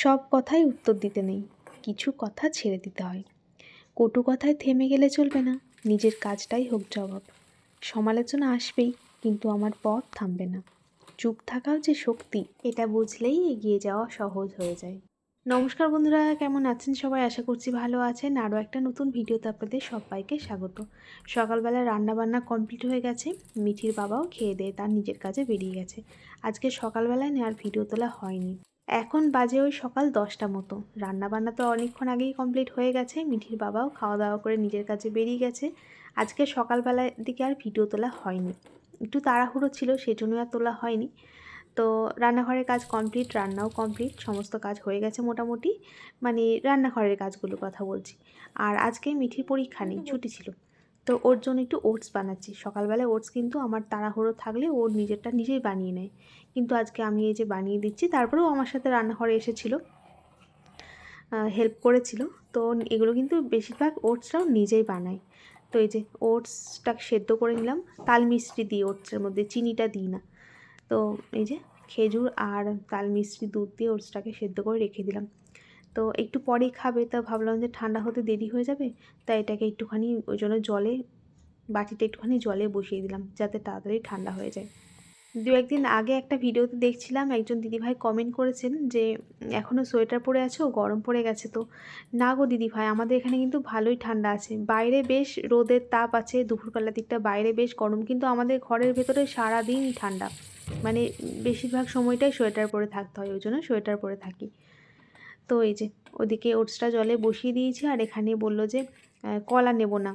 সব কথাই উত্তর দিতে নেই। কিছু কথা ছেড়ে দিতে হয়। কটু কথায় থেমে গেলে চলবে না। নিজের কাজটাই হোক জবাব। সমালোচনা আসবেই, কিন্তু আমার পথ থামবে না। চুপ থাকাও যে শক্তি, এটা বুঝলেই এগিয়ে যাওয়া সহজ হয়ে যায়। নমস্কার বন্ধুরা, কেমন আছেন সবাই? আশা করছি ভালো আছেন। আরও একটা নতুন ভিডিওতে আপনাদের সবাইকে স্বাগত। সকালবেলা রান্নাবান্না কমপ্লিট হয়ে গেছে। মিঠির বাবাও খেয়ে দিয়ে তার নিজের কাজে বেরিয়ে গেছে। আজকে সকালবেলায় নেওয়ার ভিডিও তোলা হয়নি। এখন বাজে ওই সকাল দশটা মতো। রান্নাবান্না তো অনেকক্ষণ আগেই কমপ্লিট হয়ে গেছে। মিঠির বাবাও খাওয়া দাওয়া করে নিজের কাছে বেরিয়ে গেছে। আজকে সকালবেলার দিকে আর ভিডিও তোলা হয়নি। একটু তাড়াহুড়ো ছিল সেজন্য আর তোলা হয়নি। তো রান্নাঘরের কাজ কমপ্লিট রান্নাও কমপ্লিট সমস্ত কাজ হয়ে গেছে মোটামুটি। মানে রান্নাঘরের কাজগুলোর কথা বলছি। আর আজকে মিঠির পরীক্ষা নেই, ছুটি ছিল। তো ওর জন্য একটু ওটস বানাচ্ছি। সকালবেলায় ওটস কিন্তু আমার তাড়াহুড়ো থাকলে ওর নিজেরটা নিজেই বানিয়ে নেয়। কিন্তু আজকে আমি এই যে বানিয়ে দিচ্ছি, তারপরেও আমার সাথে রান্নাঘরে এসেছিল হেল্প করেছিল। তো এগুলো কিন্তু বেশিরভাগ ওটসটাও নিজেই বানাই তো এই যে ওটসটা সেদ্ধ করে নিলাম, তাল মিষ্টি দিই ওটসের মধ্যে, চিনিটা দিই না। তো এই যে খেজুর আর তাল মিষ্টি দুধ দিয়ে ওটসটাকে সেদ্ধ করে রেখে দিলাম। তো একটু পরেই খাবে। তা ভাবলাম যে ঠান্ডা হতে দেরি হয়ে যাবে তাই এটাকে একটুখানি ওই জন্য জলে, বাটিতে একটুখানি জলে বসিয়ে দিলাম, যাতে তাড়াতাড়ি ঠান্ডা হয়ে যায়। দু একদিন আগে একটা ভিডিওতে দেখছিলাম, একজন দিদিভাই কমেন্ট করেছেন যে এখনও সোয়েটার পরে আছো, গরম পড়ে গেছে তো? না গো দিদিভাই, আমাদের এখানে কিন্তু ভালোই ঠান্ডা আছে। বাইরে বেশ রোদের তাপ আছে দুপুরবেলার দিকটা বাইরে বেশ গরম, কিন্তু আমাদের ঘরের ভেতরে সারাদিনই ঠান্ডা। মানে বেশিরভাগ সময়টাই সোয়েটার পরে থাকতে হয়, ওই জন্য সোয়েটার পরে থাকি। তো এই যে ওদিকে ওটসটা জলে বসিয়ে দিয়েছি আর এখানে বলল যে কলা নেব না।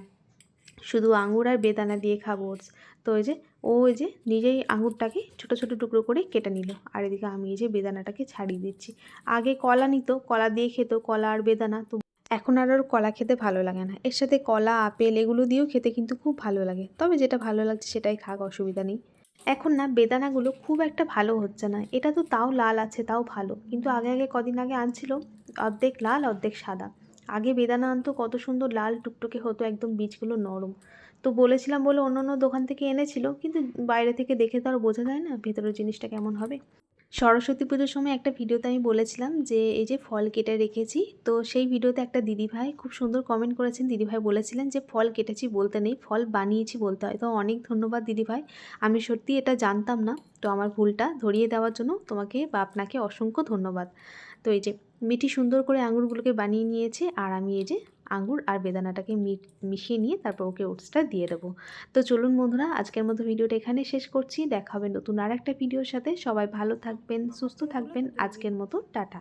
শুধু আঙুর আর বেদানা দিয়ে খাব ওটস। তো ওই যে ও ওই যে নিজেই আঙুরটাকে ছোট ছোট টুকরো করে কেটে নিল। আর এদিকে আমি এই যে বেদানাটাকে ছাড়িয়ে দিচ্ছি। আগে কলা নিত, কলা দিয়ে খেত, কলা আর বেদানা। তো এখন আর ওর কলা খেতে ভালো লাগে না। এর সাথে কলা, আপেল এগুলো দিয়েও খেতে কিন্তু খুব ভালো লাগে। তবে যেটা ভালো লাগছে সেটাই খাক, অসুবিধা নেই। এখন না বেদানাগুলো খুব একটা ভালো হচ্ছে না। এটা তো তাও লাল আছে, তাও ভালো। কিন্তু আগে আগে কদিন আগে আনছিল, অর্ধেক লাল, অর্ধেক সাদা। আগে বেদানা আনতো, কত সুন্দর লাল টুকটুকে হতো, একদম বীজগুলো নরম। তো বলেছিলাম বলে অন্য অন্য দোকান থেকে এনেছিল, কিন্তু বাইরে থেকে দেখে তো আর বোঝা যায় না, ভেতরের জিনিসটা কেমন হবে। সরস্বতী পুজোর সময় একটা ভিডিওতে আমি বলেছিলাম যে, এই যে ফল কেটে রেখেছি, তো সেই ভিডিওতে একটা দিদিভাই খুব সুন্দর কমেন্ট করেছেন। দিদিভাই বলেছিলেন যে, ফল কেটেছি বলতে নেই, ফল বানিয়েছি বলতে হয়। তো অনেক ধন্যবাদ দিদিভাই। আমি সত্যি এটা জানতাম না। তো আমার ভুলটা ধরিয়ে দেওয়ার জন্য তোমাকে বা আপনাকে অসংখ্য ধন্যবাদ। তো এই যে মিঠি সুন্দর করে আঙুরগুলোকে বানিয়ে নিয়েছে আর আমি এই যে আঙুর আর বেদানাটাকে মিশিয়ে নিয়ে তারপর ওকে ওটসটা দিয়ে দেবো। তো চলুন বন্ধুরা, আজকের মতো ভিডিওটা এখানে শেষ করছি। দেখা হবে নতুন আর একটা ভিডিওর সাথে। সবাই ভালো থাকবেন, সুস্থ থাকবেন। আজকের মতো টাটা।